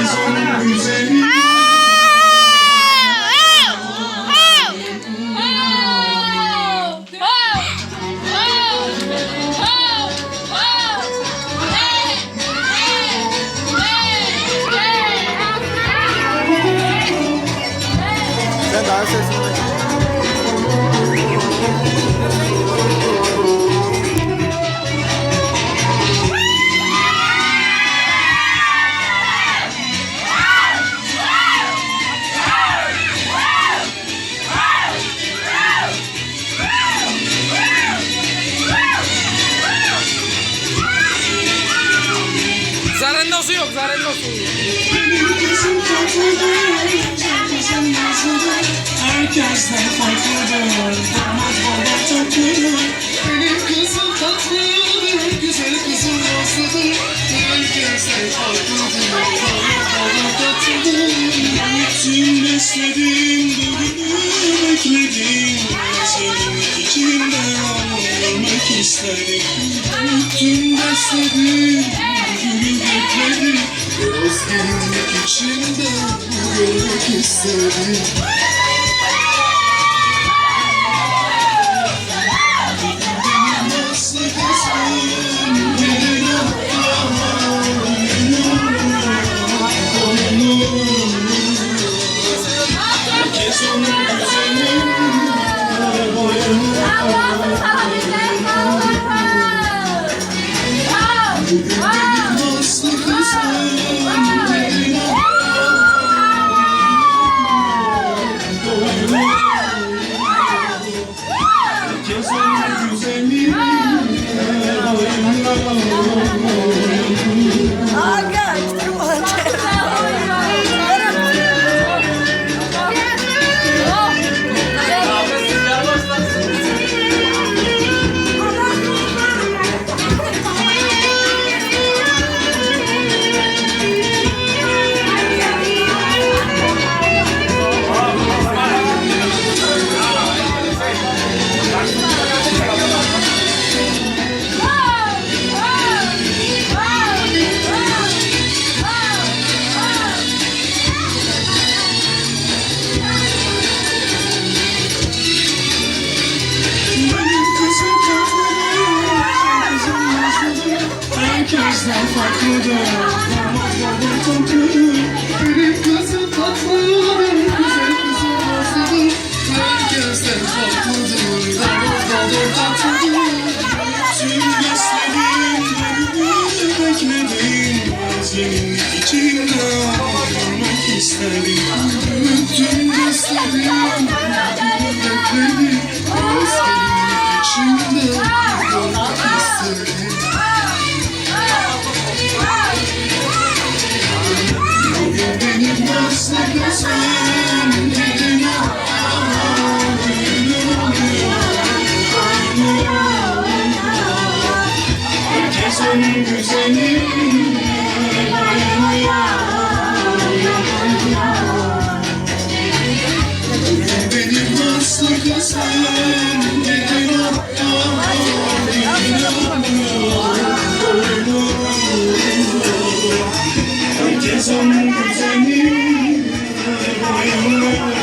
Herkes onun güzeli Sen daha sesini Zarendosu yok, zarendosu. Herkesten farklıdır Damat baba tatlıdır Benim kızım tatlıdır Güzel kızım nazlıdır Herkesten farklıdır Damat baba tatlıdır Bütün besledim Bugünü bekledim Senin içinde olmak istedim Bütün besledim içinde görmek istedim Nasıl herkesten farklıdır. Damat baba tatlıdır. Benim kızım tatlıdır, güzel kızım nazlıdır, herkesten farklıdır. Damat baba tatlıdır. Tüm besledim, bugünü bekledim. Seninlik içinde olmak istedim. sen güzeli Bayraya yakında Benim nasıl güzel Herkes onun güzeli Bayraya